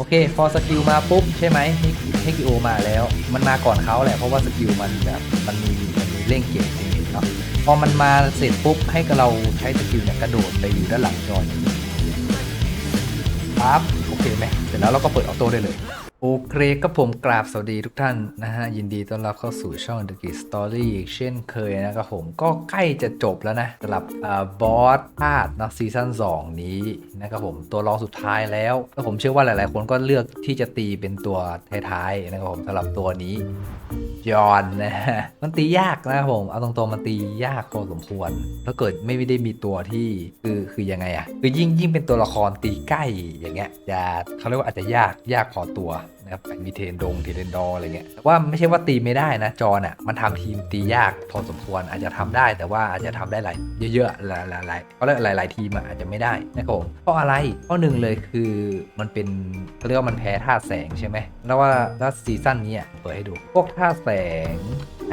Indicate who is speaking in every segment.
Speaker 1: โอเค พอสกิลมาปุ๊บใช่ไหมเฮกิโอมาแล้ว มันมาก่อนเขาแหละเพราะว่าสกิลมันแบบมันมีมันมีเร่งเกจเนาะพอมันมาเสร็จปุ๊บให้กับเราใช้สกิลเนี่ยกระโดดไปอยู่ด้านหลังจอยปั๊บโอเคไหมเสร็จแล้วเราก็เปิดออโต้ได้เลย โอเคก็ผมกราบสวัสดีทุกท่านนะฮะ ยินดีต้อนรับเข้าสู่ช่อง The g e e Story เช่นเคยนะครับผมก็ใกล้จะจบแล้วนะสำหรับบอสพาดนะซีซั่น2 นี้นะครับผมตัวรองสุดท้ายแล้วแล้วผมเชื่อว่าหลายๆ คนก็เลือกที่จะตีเป็นตัวท้ายๆนะครับผมสำหรับตัวนี้จอนนะฮะมันตียากนะครับผมเอาตรงๆมันตียากพอสมควรถ้าเกิดไม่ได้มีตัวที่คือคือยังไงอะคือยิ่งยิ่งเป็นตัวละครตีใกล้อย่างเงี้ยจะเขาเรียกว่าอาจจะยากยากพอตัว นะครับมีเทนดงเทเลนดอร์อะไรเงี้ยว่าไม่ใช่ว่าตีไม่ได้นะจอนอะมันทำทีมตียากพอสมควรอาจจะทำได้ แต่ว่าอาจจะทำได้หลายเยอะๆหลายหลายๆเขาเรียกหลาย ๆ ทีมอาจจะไม่ได้นะครับผมเพราะอะไรเพราะหนึ่งเลยคือมันเป็นเขาเรียกว่ามันแพ้ธาตุแสงใช่ไหมแล้วว่าแล้วซีซั่นนี้เปิดให้ดูพวกธาตุแสง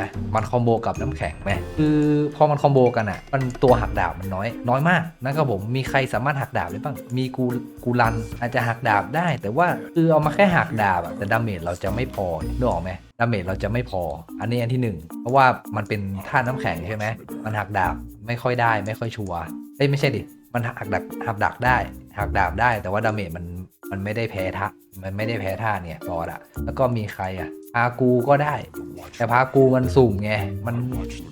Speaker 1: นะมันคอมโบกับน้ำแข็งไหมคือพอมันคอมโบกันอะ มันตัวหักดาบมันน้อย น้อยมากนะครับผมมีใครสามารถหักดาบได้บ้างมีกูกูรันอาจจะหักดาบได้ แต่ว่าคือเอามาแค่หักดาบอะแต่ดาเมจเราจะไม่พอนึกออกไหมดาเมจเราจะไม่พอ อันนี้อันที่หนึ่งเพราะว่ามันเป็นธาน้ำแข็งใช่ไหมมันหักดาบไม่ค่อยได้ ไม่ค่อยชัวร์เอ้ยไม่ใช่ดิมันหักดักหักดักได้หักดาบได้ แต่ว่าดาเมจมันมันไม่ได้แพ้ท่ามันไม่ได้แพ้ท่าเนี่ยบอสอะแล้วก็มีใครอะากูก็ได้ แต่พากูมันสุ่มไง มัน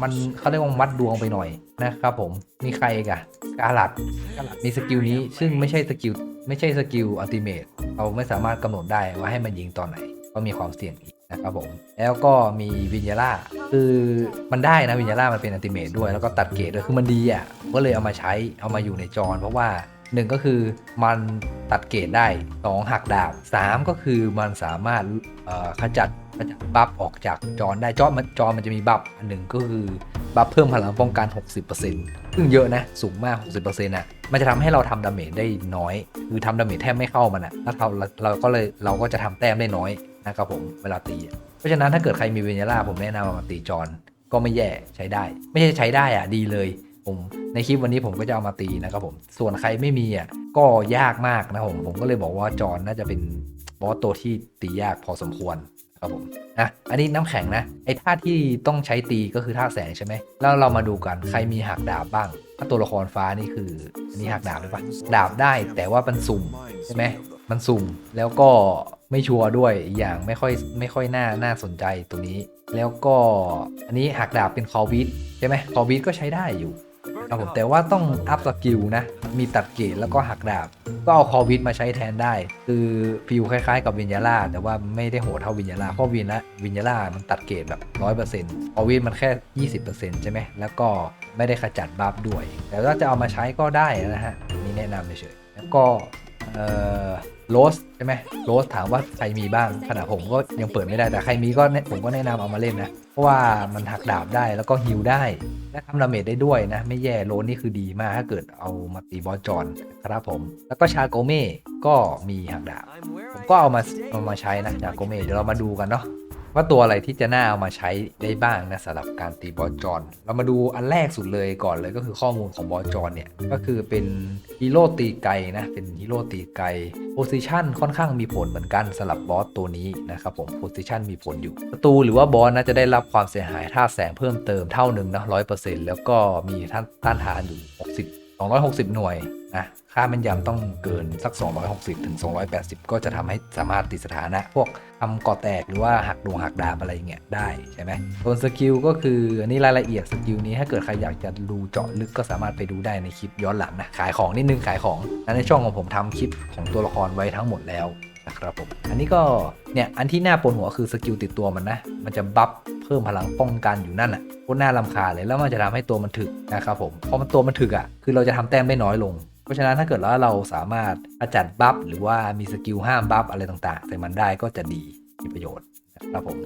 Speaker 1: มันเขาเรียกว่าวัดดวงไปหน่อยนะครับผมมีใครกอะกาลัดกาลัดมีสกิลนี้ซึ่งไม่ใช่สกิลไม่ใช่สกิลอัลติเมทเราไม่สามารถกำหนดได้ว่าให้มันยิงตอนไหน ก็มีความเสี่ยงอีกนะครับผม แล้วก็มีวิญญาล่าคือมันได้นะวิญญาล่ามันเป็นอัลติเมทด้วยแล้วก็ตัดเกรดด้วยคือมันดีอะก็เลยเอามาใช้เอามาอยู่ในจอนเพราะว่า หนึ่งก็คือมันตัดเกรดได้สองหักดาบสามก็คือมันสามารถขจัดขจัดบัฟออกจากจอนได้จอมันจอมันจะมีบัฟอันหนึ่งก็คือบัฟเพิ่มพลังป้องกัน 60%ซึ่งเยอะนะ สูงมาก 60%อะ มันจะทำให้เราทำดาเมจได้น้อย คือทำดาเมจแทบไม่เข้ามันอะถ้าเราเราก็เลยเราก็จะทำแต้มได้น้อยนะครับผมเวลาตี เพราะฉะนั้นถ้าเกิดใครมีเวเนล่าผมแนะนำมาตีจอนก็ไม่แย่ใช้ได้ ไม่ใช่ใช้ได้อะดีเลย ผมในคลิปวันนี้ผมก็จะเอามาตีนะครับผมส่วนใครไม่มีอะก็ยากมากนะผมผมก็เลยบอกว่าจอนน่าจะเป็นบอสตัวที่ตียากพอสมควรครับผมนะอันนี้น้ำแข็งนะไอ้ท่าที่ต้องใช้ตีก็คือท่าแสงใช่ไหมแล้วเรามาดูกันใครมีหักดาบบ้าง ถ้าตัวละครฟ้านี่คืออันนี้หักดาบได้ปะดาบได้แต่ว่ามันสุ่มใช่ไหมมันสุ่มแล้วก็ไม่ชัวร์ด้วยอีกอย่างไม่ค่อยไม่ค่อยน่าน่าสนใจตัวนี้ แล้วก็อันนี้หักดาบเป็นคอวิดใช่ไหมคอวิดก็ใช้ได้อยู่ ครับผมแต่ว่าต้องอัพสกิลนะ มีตัดเกรดแล้วก็หักดาบ ก็เอาคอวิดมาใช้แทนได้ คือฟิวคล้ายๆกับวิญญาล่าแต่ว่าไม่ได้โหดเท่าวิญญาล่าเพราะวิญญาวิญญาล่ามันตัดเกรดแบบร้อยเปอร์เซ็นต์คอวิดมันแค่ 20%ใช่ไหมแล้วก็ไม่ได้ขจัดบัฟด้วย แต่ว่าจะเอามาใช้ก็ได้นะฮะนี่แนะนำเฉยๆแล้วก็เอ่อ โรสใช่ไหมโรสถามว่าใครมีบ้างขณะผมก็ยังเปิดไม่ได้แต่ใครมีก็ผมก็แนะนำเอามาเล่นนะ เพราะว่ามันหักดาบได้แล้วก็ฮิลได้ และทำดาเมจได้ด้วยนะ ไม่แย่โลสนี่คือดีมากถ้าเกิดเอามาตีบอสจอนครับผม แล้วก็ชาโกเม่ก็มีหักดาบ ผมก็เอามาเอามาใช้นะชาโกเม่เดี๋ยวเรามาดูกันเนาะ ว่าตัวอะไรที่จะน่าเอามาใช้ได้บ้างนะสำหรับการตีบอสจอนเรามาดูอันแรกสุดเลยก่อนเลยก็คือข้อมูลของบอสจอนเนี่ยก็คือเป็นฮีโร่ตีไกลนะเป็นฮีโร่ตีไกลโพซิชันค่อนข้างมีผลเหมือนกันสำหรับบอสตัวนี้นะครับผมโพซิชันมีผลอยู่ศัตรูหรือว่าบอสน่าจะได้รับความเสียหายท่าแสงเพิ่มเติมเท่าหนึ่งนะร้อยเปอร์เซ็นต์แล้วก็มีท่านต้านทานอยู่ 60 260 หน่วย นะค่าแม่นยำต้องเกินสัก 260ถึง280 ก็จะทำให้สามารถติดสถานะ พวกทำก่อแตกหรือว่าหักดวงหักดาบอะไรเงี้ยได้ใช่ไหมส่วนสกิลก็คืออันนี้รายละเอียดสกิลนี้ถ้าเกิดใครอยากจะดูเจาะลึกก็สามารถไปดูได้ในคลิปย้อนหลังนะขายของนิดนึงขายของในช่องของผมทำคลิปของตัวละครไว้ทั้งหมดแล้วนะครับผมอันนี้ก็เนี่ยอันที่น่าปวดหัวคือสกิลติดตัวมันนะ มันจะบัฟเพิ่มพลังป้องกันอยู่นั่นอะโคตรน่ารำคาญเลยแล้วมันจะทำให้ตัวมันถึกนะครับผมพอมันตัวมันถึกอะคือเราจะทำแต้มได้น้อยลง เพราะฉะนั้นถ้าเกิดว่าเราสามารถขจัดบัฟหรือว่ามีสกิลห้ามบัฟอะไรต่างๆ ใส่มันได้ก็จะดีมีประโยชน์นะครับผม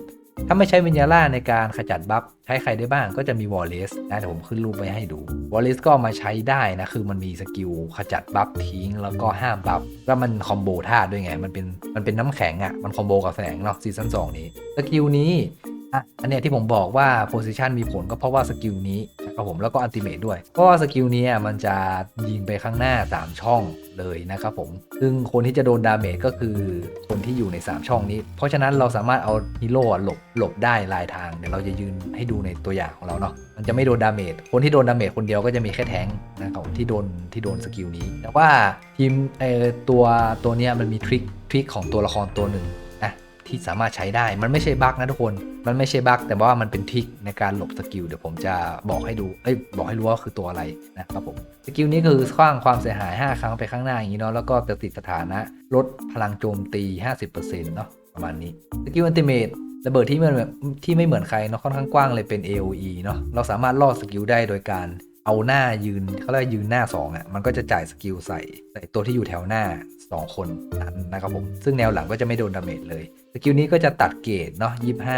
Speaker 1: ถ้าไม่ใช้วิญญาล่าในการขจัดบัฟใช้ใครได้บ้างก็จะมีวอลเลสนะเดี๋ยวผมขึ้นรูปไว้ให้ดูวอลเลสก็มาใช้ได้นะ คือมันมีสกิลขจัดบัฟทิ้ง แล้วก็ห้ามบัฟแล้วมันคอมโบท่าด้วยไง มันเป็นมันเป็นน้ำแข็งอะ่ะมันคอมโบกับแสงเนาะซีซั่น2นี้สกิลนี้อะอันเนี้ยที่ผมบอกว่าโพซิชันมีผลก็เพราะว่าสกิลนี้ ครับผมแล้วก็อัลติเมทด้วยเพราะว่าสกิลนี้มันจะยิงไปข้างหน้า 3 ช่องเลยนะครับผม ซึ่งคนที่จะโดนดาเมจก็คือคนที่อยู่ใน 3 ช่องนี้ เพราะฉะนั้นเราสามารถเอาฮีโร่หลบหลบได้ลายทาง เดี๋ยวเราจะยืนให้ดูในตัวอย่างของเราเนาะ มันจะไม่โดนดาเมจ คนที่โดนดาเมจคนเดียวก็จะมีแค่แทงนะครับที่โดนที่โดนสกิลนี้ แต่ว่าทีมเออตัวตัวเนี้ยมันมีทริคทริคของตัวละครตัวหนึ่ง ที่สามารถใช้ได้ มันไม่ใช่บั๊กนะทุกคน มันไม่ใช่บั๊กแต่ว่ามันเป็นทริคในการหลบสกิล เดี๋ยวผมจะบอกให้ดู เอ้ย บอกให้รู้ว่าคือตัวอะไรนะครับผม สกิลนี้คือสร้างความเสียหาย 5 ครั้งไปข้างหน้าอย่างนี้เนาะ แล้วก็จะติดสถานะ ลดพลังโจมตี 50%เนาะ ประมาณนี้ สกิลอันติเมตระเบิดที่ไม่เหมือนที่ไม่เหมือนใครเนาะ ค่อนข้างกว้างเลยเป็น AOE เนาะ เราสามารถล่อสกิลได้โดยการเอาหน้ายืนเขาเรียกยืนหน้า 2อะมันก็จะจ่ายสกิลใส่ใส่ตัวที่อยู่แถวหน้า 2 คนนั้นนะครับผม ซึ่งแนวหลังก็จะไม่โดนดาเมจเลย สกิลนี้ก็จะตัดเกรดเนาะ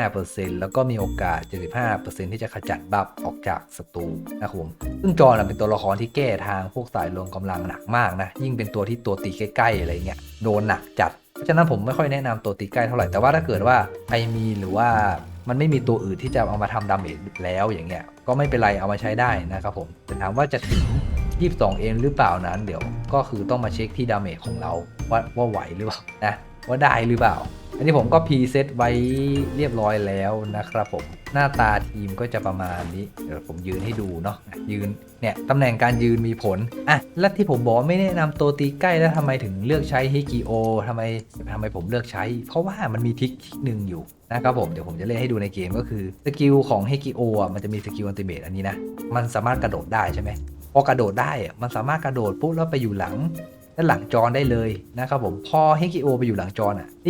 Speaker 1: 25%แล้วก็มีโอกาส 75%ที่จะขจัดบัฟออกจากศัตรูนะครับผมซึ่งจอนเป็นตัวละครที่แก้ทางพวกสายรวมกำลังหนักมากนะ ยิ่งเป็นตัวที่ตัวตีใกล้ๆอะไรเงี้ยโดนหนักจัด เพราะฉะนั้นผมไม่ค่อยแนะนำตัวตีใกล้เท่าไหร่ แต่ว่าถ้าเกิดว่าใครมีหรือว่ามันไม่มีตัวอื่นที่จะเอามาทำดาเมจแล้วอย่างเงี้ย ก็ไม่เป็นไรเอามาใช้ได้นะครับผมแต่ถามว่าจะถึง22เอ็มหรือเปล่านั้น เดี๋ยวก็คือต้องมาเช็คที่ดาเมจของเราว่าว่าไหวหรือเปล่านะ ว่าได้หรือเปล่า อันนี้ผมก็พรีเซตไว้เรียบร้อยแล้วนะครับผมหน้าตาทีมก็จะประมาณนี้ เดี๋ยวผมยืนให้ดูเนาะยืนเนี่ยตำแหน่งการยืนมีผลอะแล้วที่ผมบอกไม่แนะนำตัวตีใกล้แล้วทำไมถึงเลือกใช้ฮิกิโอทำไมทำไมผมเลือกใช้ เพราะว่ามันมีทิคทิคหนึ่งอยู่นะครับผมเดี๋ยวผมจะเล่นให้ดูในเกมก็คือสกิลของฮิกิโออะมันจะมีสกิลอันติเมตอันนี้นะมันสามารถกระโดดได้ใช่ไหมพอกระโดดได้อะมันสามารถกระโดดปุ๊บแล้วไปอยู่หลัง ด้านหลังจอนได้เลยนะครับผมพอฮิกิโอไปอยู่หลังจอนอะฮ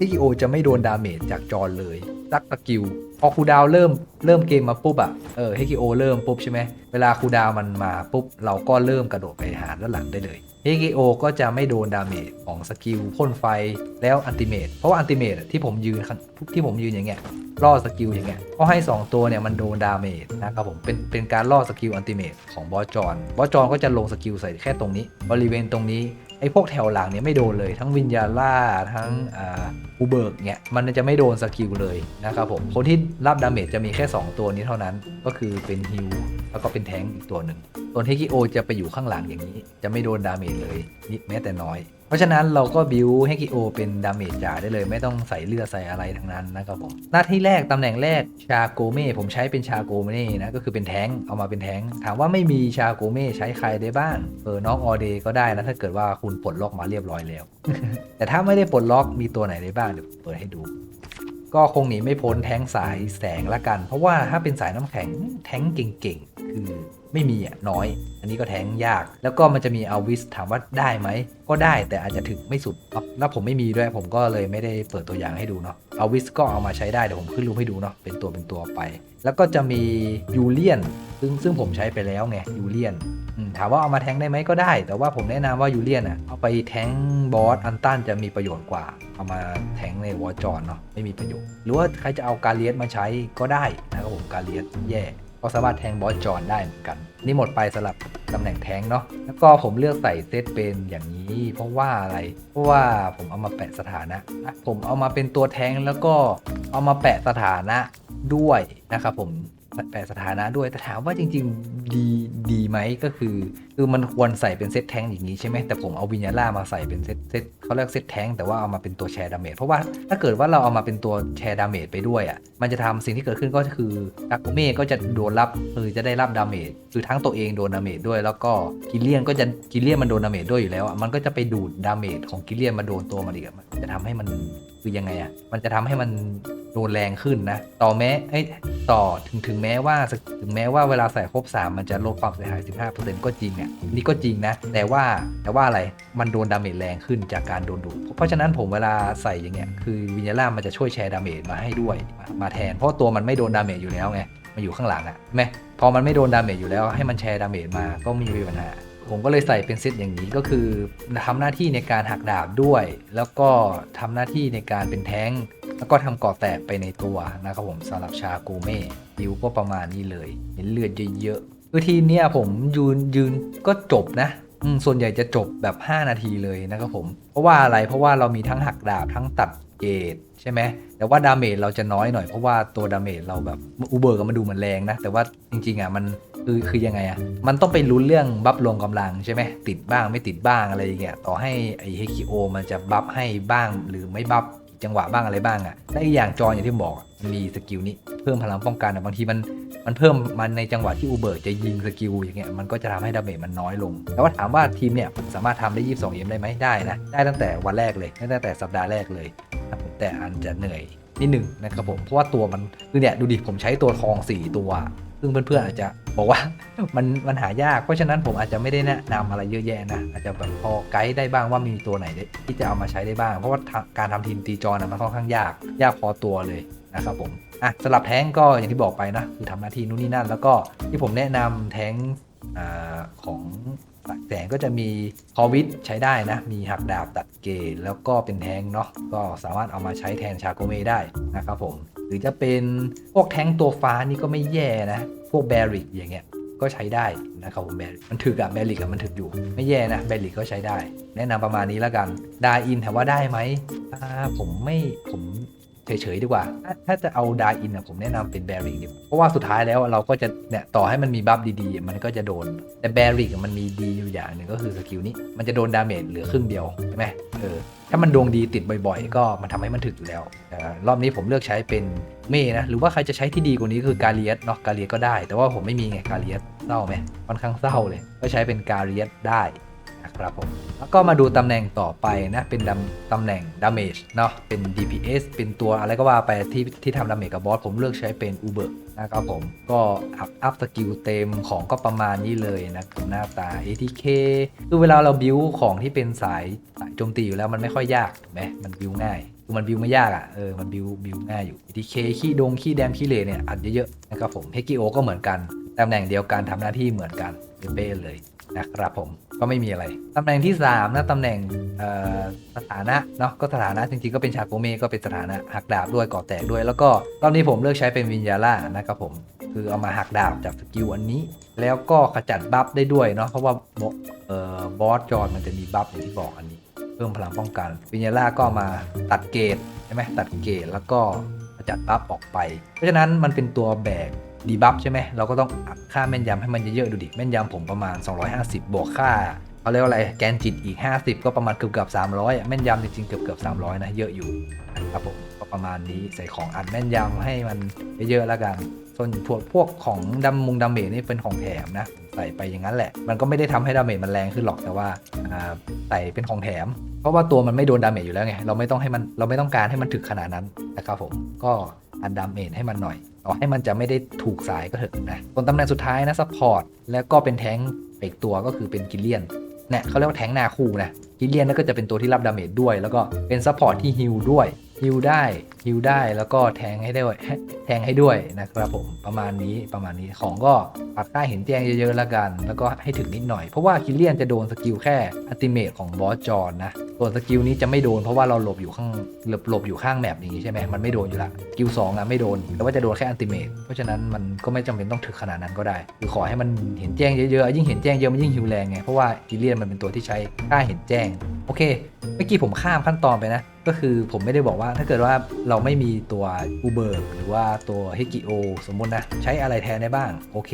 Speaker 1: กิกิโอจะไม่โดนดาเมจจากจอนเลยสักสกิลพอคูดาวเริ่มเริ่มเกมมาปุ๊บอะเออฮิกิโอเริ่มปุ๊บใช่ไหมเวลาคูดาวมันมาปุ๊บเราก็เริ่มกระโดดไปหาด้านหลังได้เลย เฮกิโอก็จะไม่โดนดาเมจของสกิลพ่นไฟแล้วอันติเมตเพราะว่าอันติเมตที่ผมยืนที่ผมยืนอย่างเงี้ยล่อสกิลอย่างเงี้ยก็ให้ 2 ตัวเนี่ยมันโดนดาเมจนะครับผมเป็นเป็นการล่อสกิลอันติเมตของบอสจอนบอสจอนก็จะลงสกิลใส่แค่ตรงนี้ บริเวณตรงนี้ ไอ้พวกแถวหลังเนี่ยไม่โดนเลยทั้งวิญญาล่าทั้งอ่าอูเบิร์กเนี่ยมันจะไม่โดนสกิลเลยนะครับผมคนที่รับดาเมจจะมีแค่ 2 ตัวนี้เท่านั้นก็คือเป็นฮิวแล้วก็เป็นแทงค์อีกตัวหนึ่งส่วนเฮกิโอจะไปอยู่ข้างหลังอย่างนี้ จะไม่โดนดาเมจเลยนิดแม้แต่น้อยเพ ราะฉะนั้นเราก็บิวให้กิโอเป็นดาเมจจ่าได้เลย ไม่ต้องใส่เลือดใส่อะไรทั้งนั้นนะครับผม หน้าที่แรกตำแหน่งแรกชาโกเม่ผมใช้เป็นชาโกเม่นะก็คือเป็นแท้งเอามาเป็นแท้งถามว่าไม่มีชาโกเม่ใช้ใครได้บ้างเออน้องออเดก็ได้นะถ้าเกิดว่าคุณปลดล็อกมาเรียบร้อยแล้ว แต่ถ้าไม่ได้ปลดล็อกมีตัวไหนได้บ้างเดี๋ยวเปิดให้ดูก็คงหนีไม่พ้นแท้งสายแสงละกัน เพราะว่าถ้าเป็นสายน้ำแข็งแท้งเก่งๆ คือ ไม่มีอะน้อย อันนี้ก็แท้งยาก แล้วก็มันจะมีอาวิสถามว่าได้ไหม ก็ได้แต่อาจจะถึงไม่สุดเนาะแล้วผมไม่มีด้วยผมก็เลยไม่ได้เปิดตัวอย่างให้ดูเนาะอาวิสก็เอามาใช้ได้เดี๋ยวผมขึ้นรูปให้ดูเนาะเป็นตัวเป็นตัวไป แล้วก็จะมียูเลียนซึ่งซึ่งผมใช้ไปแล้วไงยูเลียนถามว่าเอามาแทงได้ไหมก็ได้ แต่ว่าผมแนะนำว่ายูเลียนอะเอาไปแทงบอสอันตันจะมีประโยชน์กว่า เอามาแทงในวอร์จอนเนาะไม่มีประโยชน์ หรือว่าใครจะเอากาเลียสมาใช้ก็ได้นะครับผมกาเลียสแย่ ก็สามารถแทงบอสจอนได้เหมือนกัน นี่หมดไปสำหรับตำแหน่งแทงเนาะแล้วก็ผมเลือกใส่เซตเป็นอย่างนี้ เพราะว่าอะไร เพราะว่าผมเอามาแปะสถานะนะผมเอามาเป็นตัวแทงแล้วก็เอามาแปะสถานะด้วยนะครับผม แปลสถานะด้วยแต่ถามว่าจริง ๆ ดีดีไหมก็คือ คือมันควรใส่เป็นเซตแทงอย่างนี้ใช่ไหมแต่ผมเอาวิญญาล่ามาใส่เป็นเซตเซตเขาเรียกเซตแทงแต่ว่าเอามาเป็นตัวแชร์ดาเมจเพราะว่าถ้าเกิดว่าเราเอามาเป็นตัวแชร์ดาเมจไปด้วยอะมันจะทำสิ่งที่เกิดขึ้นก็คือดักโกเม่ก็จะโดนรับคือจะได้รับดาเมจคือทั้งตัวเองโดนดาเมจด้วย แล้วก็กิเลียนก็จะกิเลียนมันโดนดาเมจด้วยอยู่แล้วอะมันก็จะไปดูดดาเมจของกิเลียนมาโดนตัวมันอีกอะมันจะทำให้มัน คือยังไงอะ่ะ มันจะทำให้มันโดนแรงขึ้นนะ ต่อแม้เอ้ยต่อถึงถึงแม้ว่าถึงแม้ว่าเวลาใส่ครบ 3 มันจะลดความเสียหาย 15%ก็จริงอะนี่ก็จริงนะ แต่ว่าแต่ว่าอะไรมันโดนดาเมจแรงขึ้นจากการโดนดูดเพราะฉะนั้นผมเวลาใส่อย่างเงี้ยคือวิญญาล่ามันจะช่วยแชร์ดาเมจมาให้ด้วยมามาแทน เพราะตัวมันไม่โดนดาเมจอยู่แล้วไงมันอยู่ข้างหลังอะ่ะใช่ไหมพอมันไม่โดนดาเมจอยู่แล้วให้มันแชร์ดาเมจมาก็ไม่มีปัญหา ผมก็เลยใส่เป็นเซตอย่างนี้ก็คือทำหน้าที่ในการหักดาบด้วย แล้วก็ทำหน้าที่ในการเป็นแท้ง แล้วก็ทำก่อแตกไปในตัวนะครับผมสำหรับชาโกเม่ดิวก็ประมาณนี้เลยเห็นเลือดเยอะๆคือทีเนี้ยผมยืนยืนก็จบนะส่วนใหญ่จะจบแบบ 5 นาทีเลยนะครับผม เพราะว่าอะไรเพราะว่าเรามีทั้งหักดาบทั้งตัดเกตใช่ไหมแต่ว่าดาเมจเราจะน้อยหน่อยเพราะว่าตัวดาเมจเราแบบอูเบอร์ก็มันดูเหมือนแรงนะ แต่ว่าจริงๆอะมัน คือคือยังไงอะมันต้องไปลุ้นเรื่องบัฟรวมกำลังใช่ไหมติดบ้างไม่ติดบ้างอะไรอย่างเงี้ยต่อให้ไอเฮคิโอมันจะบัฟให้บ้างหรือไม่บัฟจังหวะบ้างอะไรบ้างอะและอีกอย่างจออย่างที่บอกมีสกิลนี้เพิ่มพลังป้องกันบางทีมันมันเพิ่มมันในจังหวะที่อูเบิร์จะยิงสกิลอย่างเงี้ยมันก็จะทำให้ดาเมจมันน้อยลง แต่ว่าถามว่าทีมเนี่ยสามารถทำได้ 22 เอ็มได้ไหมได้นะ ได้ตั้งแต่วันแรกเลยได้ตั้งแต่สัปดาห์แรกเลยแต่อันจะเหนื่อยนิดหนึ่งนะครับผม เพราะว่าตัวมันคือเนี่ยดูดิผมใช้ตัวทอง 4 ตัว ซึ่งเพื่อนๆอาจจะบอกว่ามันมันหายาก เพราะฉะนั้นผมอาจจะไม่ได้แนะนำอะไรเยอะแยะนะ อาจจะแบบพอไกด์ได้บ้างว่ามีตัวไหนที่จะเอามาใช้ได้บ้าง เพราะว่าทำการทำทีมตีจอนะมันค่อนข้างยาก ยากพอตัวเลยนะครับผมอะสลับแท้งก็อย่างที่บอกไปนะคือทำหน้าที่นู่นนี่นั่น แล้วก็ที่ผมแนะนำแท้งอาของแสงก็จะมีคอวิดใช้ได้นะ มีหักดาบตัดเกตแล้วก็เป็นแท้งเนาะก็สามารถเอามาใช้แทนชาโกเมได้นะครับผมห รือจะเป็นพวกแท้งตัวฟ้านี่ก็ไม่แย่นะ พวกแบริกอย่างเงี้ยก็ใช้ได้นะครับผมแบริกมันถึกอะแบริกอะมันถึกอยู่ ไม่แย่นะแบริกก็ใช้ได้ แนะนำประมาณนี้แล้วกันดาอินถามว่าได้ไหมผมไม่ผม เฉยๆดีกว่า ถ้าจะเอาดาอินผมแนะนำเป็นแบริกดีเพราะว่าสุดท้ายแล้วเราก็จะเนี่ยต่อให้มันมีบัฟดีๆ มันก็จะโดน แต่แบริกอะมันมีดีอยู่อย่างหนึ่งก็คือสกิลนี้ มันจะโดนดาเมจเหลือครึ่งเดียวใช่ไหมเออถ้ามันดวงดีติดบ่อยๆ ก็มันทำให้มันถึกอยู่แล้วรอบนี้ผมเลือกใช้เป็นเม่นะ หรือว่าใครจะใช้ที่ดีกว่านี้คือกาเลียสเนาะกาเลียสก็ได้ แต่ว่าผมไม่มีไงกาเลียสเศร้าไหมค่อนข้างเศร้าเลย ก็ใช้เป็นกาเลียสได้ นะครับผมแล้วก็มาดูตำแหน่งต่อไปนะเป็นตำแหน่งดาเมจเนาะเป็น DPS เป็นตัวอะไรก็ว่าไปที่ที่ทำดาเมจกับบอสผมเลือกใช้เป็นอูเบอร์นะครับผมก็อัพอัพสกิลเต็มของก็ประมาณนี้เลยนะกับหน้าตา ATK คือเวลาเราบิวของที่เป็นสายสายโจมตีอยู่แล้วมันไม่ค่อยยากถูกไหมมันบิวง่ายคือมันบิวไม่ยากอะ่ะ เออ มันบิวบิวง่ายอยู่ ATK ขี้ดงขี้แดมขี้เลเนี่ยอัดเยอะๆนะครับผมเฮกิโอก็เหมือนกันตำแหน่งเดียวกันทำหน้าที่เหมือนกันเป๊ะเลยนะครับผม ก็ไม่มีอะไร ตำแหน่งที่3นะตำแหน่งสถานะเนาะก็สถานะจริงๆก็เป็นชาโกเมก็เป็นสถานะหักดาบด้วยก่อแตกด้วย แล้วก็รอบนี้ผมเลือกใช้เป็นวิญญาล่านะครับผมคือเอามาหักดาบจากสกิลอันนี้ แล้วก็ขจัดบัฟได้ด้วยเนาะเพราะว่าบเอ่อบอสจอนมันจะมีบัฟอย่างที่บอกอันนี้ เพิ่มพลังป้องกันวิญญาล่าก็มาตัดเกรดใช่ไหมตัดเกรดแล้วก็ขจัดบัฟออกไป เพราะฉะนั้นมันเป็นตัวแบก ดีบัฟใช่ไหมเราก็ต้องอัพค่าแม่นยำให้มันเยอะๆดูดิ แม่นยำผมประมาณ 250 บวกค่าเขาเรียกว่าอะไรแกนจิตอีก 50 ก็ประมาณเกือบเกือบ300อะแม่นยำจริงๆเกือบเกือบ300 นะ เยอะอยู่ครับผมก็ประมาณนี้ใส่ของอัดแม่นยำให้มันเยอะๆแล้วกัน ส่วนพวกพวกของดำมุงดาเมจนี่เป็นของแถมนะ ใส่ไปอย่างนั้นแหละ มันก็ไม่ได้ทำให้ดาเมจมันแรงขึ้นหรอกแต่ว่าใส่เป็นของแถม เพราะว่าตัวมันไม่โดนดาเมจอยู่แล้วไงเราไม่ต้องให้มันเราไม่ต้องการให้มันถึกขนาดนั้นนะครับผมก็อันดาเมจให้มันหน่อย ต่อให้มันจะไม่ได้ถูกสายก็เถอะนะส่วนตำแหน่งสุดท้ายนะซัพพอร์ตแล้วก็เป็นแท้งอีกตัวก็คือเป็นกิเลียนเนี่ยเขาเรียกว่าแท้งนาคูนะกิเลียนนั่นก็จะเป็นตัวที่รับดาเมจด้วย แล้วก็เป็นซัพพอร์ตที่ฮิลด้วยฮิลได้ ฮิลได้แล้วก็แทงให้ได้วยแทงให้ด้วยนะครับผมประมาณนี้ประมาณนี้ของก็ปัดค่าเห็นแจ้งเยอะๆแล้วกัน แล้วก็ให้ถึงนิดหน่อย เพราะว่าคิลเลียนจะโดนสกิลแค่อัติเมตของบอสจอนนะส่วนสกิลนี้จะไม่โดนเพราะว่าเราหลบอยู่ข้างหลบหลบอยู่ข้างแมปอย่างนี้ใช่ไหมมันไม่โดนอยู่ละสกิลสองอะไม่โดนแต่ว่าจะโดนแค่อัติเมตเพราะฉะนั้นมันก็ไม่จำเป็นต้องถึงขนาดนั้นก็ได้คือขอให้มันเห็นแจ้งเยอะๆยิ่งเห็นแจ้งเยอะมันยิ่งฮิวแรงไงเพราะว่าคิลเลียนมันเป็นตัวที่ใช้ค่าเห็นแจ้งโอเคเมื่อกี้ผมข้ามขั้นตอนไปนะ ก็คือผมไม่ได้บอกว่าถ้าเกิดว่าเราไม่มีตัวอูเบอร์หรือว่าตัวเฮกิโอสมมตินะ ใช้อะไรแทนได้บ้าง โอเค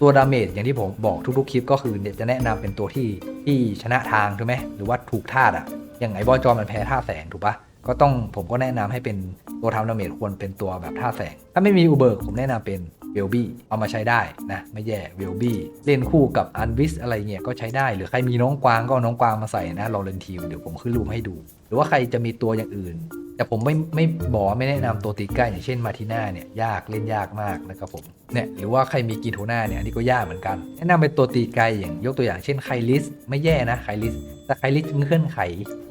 Speaker 1: ตัวดาเมจอย่างที่ผมบอกทุกๆคลิปก็คือจะแนะนำเป็นตัวที่ที่ชนะทางถูกไหมหรือว่าถูกธาตุอะอย่างไอ้บอลจอมันแพ้ท่าแสงถูกปะก็ต้องผมก็แนะนำให้เป็นตัวทำดาเมจควรเป็นตัวแบบท่าแสง ถ้าไม่มีอูเบอร์ผมแนะนำเป็นเวลบี้เอามาใช้ได้นะ ไม่แย่เวลบี้เล่นคู่กับอันวิสอะไรเงี้ยก็ใช้ได้ หรือใครมีน้องกวางก็น้องกวางมาใส่นะลองเล่นทีมเดี๋ยวผมขึ้นรูปให้ดู รือว่าใครจะมีตัวอย่างอื่น แต่ผมไม่ไม่บอกไม่แนะนำตัวตีใกล้อย่างเช่นมาทิน่าเนี่ยยากเล่นยากมากนะครับผมเนี่ยหรือว่าใครมีกีโทน่าเนี่ยนนี้ก็ยากเหมือนกัน แนะนำเป็นตัวตีไกลอย่างยกตัวอย่างเช่นไคลิสไม่แย่นะไคลิสแต่ไคลิสเคลื่อนไข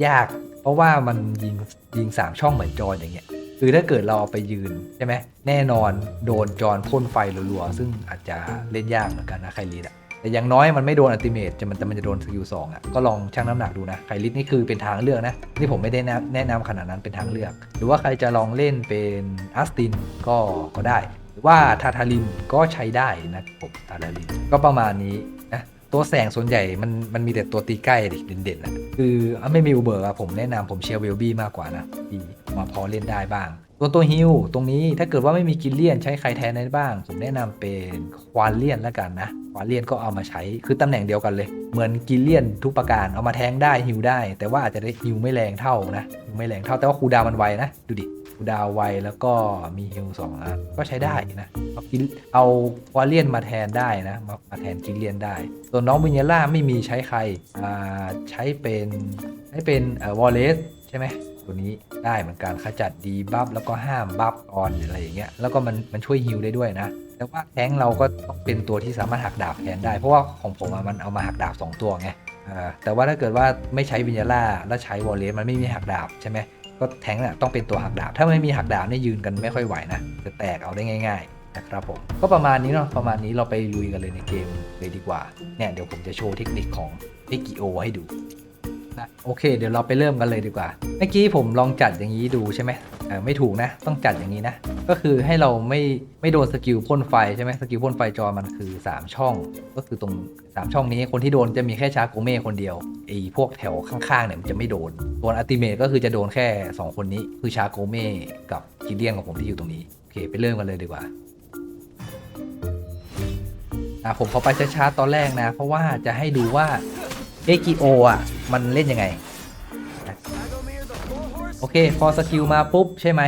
Speaker 1: ยาก เพราะว่ามันยิงยิงสามช่องเหมือนจอนอย่างเงี้ยคือถ้าเกิดเราเอาไปยืนใช่ไหมแน่นอนโดนจอนพ่นไฟรัวๆซึ่งอาจจะเล่นยากเหมือนกันนะไคลิสอะ แต่อย่างน้อยมันไม่โดนอัลติเมทจะมันแต่มันจะโดนสกิลสองอะก็ลองชั่งน้ำหนักดูนะไคลิสนี่คือเป็นทางเลือกนะนี่ผมไม่ได้แนะแนะนำขนาดนั้นเป็นทางเลือก หรือว่าใครจะลองเล่นเป็นอัสตินก็ก็ได้ หรือว่าทาทารินก็ใช้ได้นะผมทาทารินก็ประมาณนี้นะตัวแสงส่วนใหญ่มันมันมีแต่ตัวตีใกล้ดิเด่นๆนะคือไม่มีอูเบอร์อะผมแนะนำผมเชียร์เวลบี้มากกว่านะที่มาพอเล่นได้บ้าง ตัวตัวฮิลตรงนี้ถ้าเกิดว่าไม่มีกิลเลียนใช้ใครแทนได้บ้าง ผมแนะนำเป็นควานเลียนแล้วกันนะควานเลียนก็เอามาใช้คือตำแหน่งเดียวกันเลย เหมือนกิลเลียนทุกประการเอามาแทงได้ฮิลได้ แต่ว่าอาจจะได้ฮิลไม่แรงเท่านะไม่แรงเท่าแต่ว่าคูดาวมันไวนะ ดูดิคูดาวไวแล้วก็มีฮิลสองอันก็ใช้ได้นะเอากิเอาควานเลียนมาแทนได้นะมามาแทนกิลเลียนได้ส่วนน้องวิญญาล่าไม่มีใช้ใครอ่าใช้เป็นใช้เป็นเอ่อวอลเลสใช่ไหม ตัวนี้ได้เหมือนกันขจัดดีบัฟแล้วก็ห้ามบัฟออนอะไรอย่างเงี้ยแล้วก็มันมันช่วยฮิลได้ด้วยนะ แต่ว่าแทงเราก็ต้องเป็นตัวที่สามารถหักดาบแทนได้ เพราะว่าของผมมันเอามาหักดาบ 2 ตัวไงแต่ว่าถ้าเกิดว่าไม่ใช้วิญญาล่าแล้วใช้วอลเลสมันไม่มีหักดาบใช่ไหมก็แทงน่ะต้องเป็นตัวหักดาบ ถ้าไม่มีหักดาบเนี่ยยืนกันไม่ค่อยไหวนะจะแตกเอาได้ง่ายๆนะครับผมก็ประมาณนี้เนาะประมาณนี้เราไปลุยกันเลยในเกมเลยดีกว่าเนี่ยเดี๋ยวผมจะโชว์เทคนิคของเอกิโอให้ดู นะโอเค เดี๋ยวเราไปเริ่มกันเลยดีกว่า เมื่อกี้ผมลองจัดอย่างนี้ดูใช่ไหมเออไม่ถูกนะ ต้องจัดอย่างนี้นะ ก็คือให้เราไม่ไม่โดนสกิลพ่นไฟใช่ไหมสกิลพ่นไฟจอมันคือ 3 ช่อง ก็คือตรง 3 ช่องนี้คนที่โดนจะมีแค่ชาโกเม่คนเดียวไอ้พวกแถวข้างๆเนี่ยมันจะไม่โดนตัวอัติเมตก็คือจะโดนแค่ 2 คนนี้ คือชาโกเม่กับกิเลียนของผมที่อยู่ตรงนี้โอเค ไปเริ่มกันเลยดีกว่าอะผมขอไปช้าๆตอนแรกนะ เพราะว่าจะให้ดูว่า เอกิโออะ มันเล่นยังไง โอเค พอสกิลมาปุ๊บใช่ไหม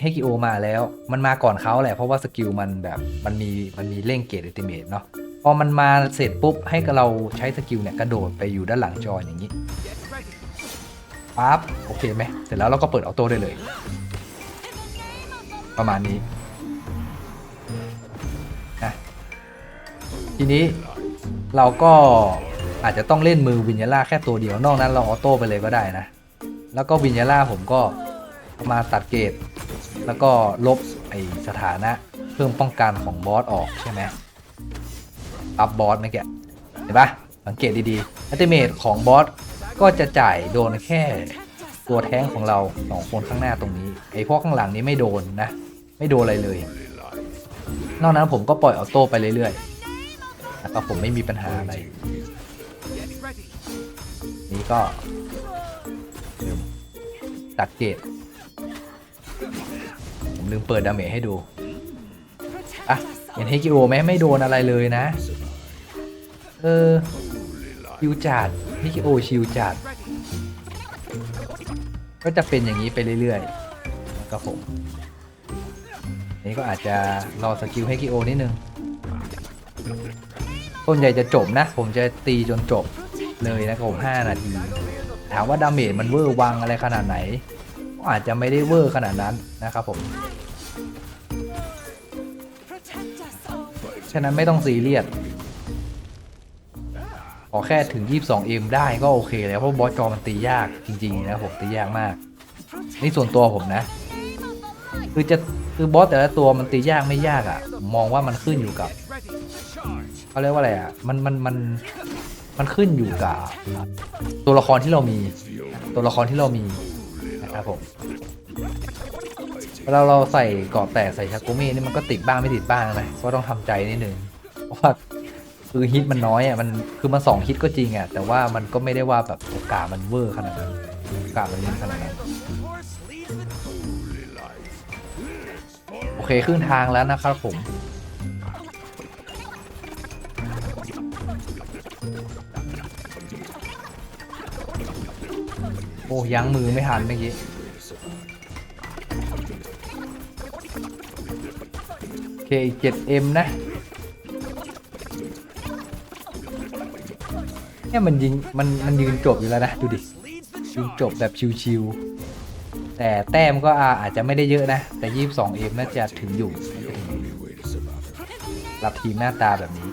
Speaker 1: เฮกิโอมาแล้ว มันมาก่อนเขาแหละ เพราะว่าสกิลมันแบบมันมีมันมีเร่งเกตอัติเมตเนาะพอมันมาเสร็จปุ๊บให้เราใช้สกิลเนี่ยกระโดดไปอยู่ด้านหลังจออย่างนี้ปั๊บโอเคไหมเสร็จแล้วเราก็เปิดออโต้ได้เลย ประมาณนี้นะทีนี้เราก็ อาจจะต้องเล่นมือวิญญาล่าแค่ตัวเดียวนอกนั้นเราออโต้ไปเลยก็ได้นะ แล้วก็วิญญาล่าผมก็มาตัดเกต แล้วก็ลบไอสถานะเพิ่มป้องกันของบอสออกใช่ไหมอัพบอสเมื่อกี้เห็นปะสังเกตดีๆอัติเมตของบอสก็จะจ่ายโดนแค่ตัวแท้งของเราสองคนข้างหน้าตรงนี้ ไอพวกข้างหลังนี้ไม่โดนนะ ไม่โดนอะไรเลย นอกนั้นผมก็ปล่อยออโต้ไปเรื่อยๆนะครับผมไม่มีปัญหาอะไร ก็ลืมตัดเกตผมลืมเปิดดาเมจให้ดู อะเห็นเฮกิโอไหมไม่โดนอะไรเลยนะ เออชิวจัดเฮกิโอชิวจัด ก็จะเป็นอย่างนี้ไปเรื่อยๆนะครับผมนี่ก็อาจจะรอสกิลเฮกิโอนิดนึงต้นใหญ่จะจบนะ ผมจะตีจนจบ เลยนะครับผม5นาที ถามว่าดาเมจมันเวอร์วังอะไรขนาดไหนก็อาจจะไม่ได้เวอร์ขนาดนั้นนะครับผม ฉะนั้นไม่ต้องซีเรียสขอแค่ถึง 22M ได้ก็โอเคแล้วเพราะบอสจอมันตียากจริงๆนะผมตียากมาก นี่ส่วนตัวผมนะ คือจะคือบอสแต่ละตัวมันตียากไม่ยากอะ่ะผมมองว่ามันขึ้นอยู่กับเขาเรียกว่าอะไรอะ่ะ มันมันมัน มันขึ้นอยู่กับตัวละครที่เรามี ตัวละครที่เรามีนะครับผมเวลาเราใส่เกราะแตกใส่ชาโกเม่นี่มันก็ติดบ้างไม่ติดบ้างนะก็ต้องทำใจนิดนึงเพราะว่าคือฮิตมันน้อยอะมันคือมันสองฮิตก็จริงอะแต่ว่ามันก็ไม่ได้ว่าแบบโอกาสมันเวอร์ขนาดนั้นโอกาสมันมีขนาดนั้นโอเคครึ่งทางแล้วนะครับผม โอ้ยั้งมือไม่ทันเมื่อกี้โอเคอีก 7M นะเนี่ยมันยิงมันมันยืนจบอยู่แล้วนะ ดูดิยืนจบแบบชิวๆแต่แต้มก็อาอาจจะไม่ได้เยอะนะ แต่ 22M น่าจะถึงอยู่รับทีมหน้าตาแบบนี้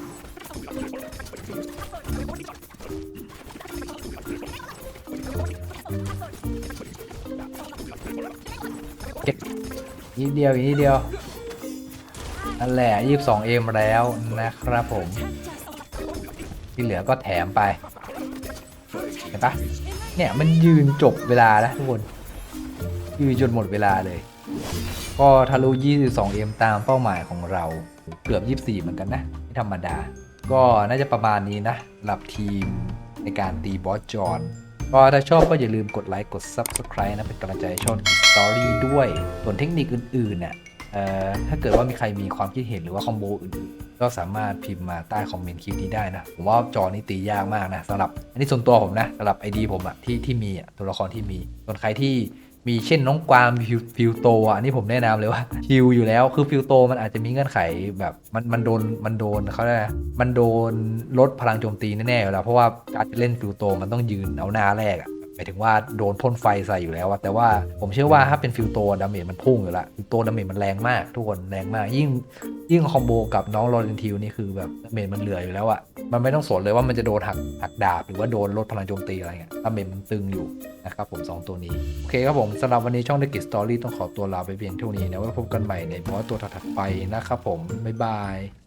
Speaker 1: นิดเดียวอีกนิดเดียวนั่นแหละ 22M แล้วนะครับผมที่เหลือก็แถมไป เห็นปะเนี่ยมันยืนจบเวลาแล้วทุกคน ยืนจนหมดเวลาเลย ก็ทะลุ 22M ตามเป้าหมายของเรา เกือบ 24 เหมือนกันนะ ไม่ธรรมดา ก็น่าจะประมาณนี้นะสำหรับทีมในการตีบอสจอน ก็ถ้าชอบก็อย่าลืมกดไลค์กด Subscribe นะเป็นกำลังใจให้ช่องสตอรี่ด้วย ส่วนเทคนิคอื่นๆเนี่ยเอ่อถ้าเกิดว่ามีใครมีความคิดเห็นหรือว่าคอมโบอื่นๆ ก็สามารถพิมพ์มาใต้คอมเมนต์คลิปนี้ได้นะ ผมว่าจอนี้ตียากมากนะสำหรับ อันนี้ส่วนตัวผมนะสำหรับไอดีผมอะที่ที่มีอะตัวละครที่มีส่วนใครที่ มีเช่นน้องกวางฟิวฟิวโตอะอันนี้ผมแนะนำเลยว่าฟิวอยู่แล้วคือฟิวโตมันอาจจะมีเงื่อนไขแบบมันมันโดนมันโดนเขาเรียกอะมันโดนลดพลังโจมตีแน่ๆอยู่แล้วเพราะว่าการเล่นฟิวโตมันต้องยืนเอาหน้าแรกอะ หมายถึงว่าโดนพ่นไฟใส่อยู่แล้วอะแต่ว่าผมเชื่อว่าถ้าเป็นฟิวโตดาเมจมันพุ่งอยู่ละฟิวโตดาเมจมันแรงมาก ทุกคนแรงมาก ยิ่งยิ่งคอมโบกับน้องโรเลนทิวนี่คือแบบดาเมจมันเหลืออยู่แล้วอะมันไม่ต้องสนเลยว่ามันจะโดนหักหักดาบ หรือว่าโดนลดพลังโจมตีอะไรเงี้ยดาเมจมันตึงอยู่นะครับผม 2 ตัวนี้ โอเคครับผมสำหรับวันนี้ช่อง The Git Story ต้องขอตัวลาไปเพียงเท่านี้นะไว้พบกันใหม่ในมอตัวถัดไปนะครับผมบ๊ายบาย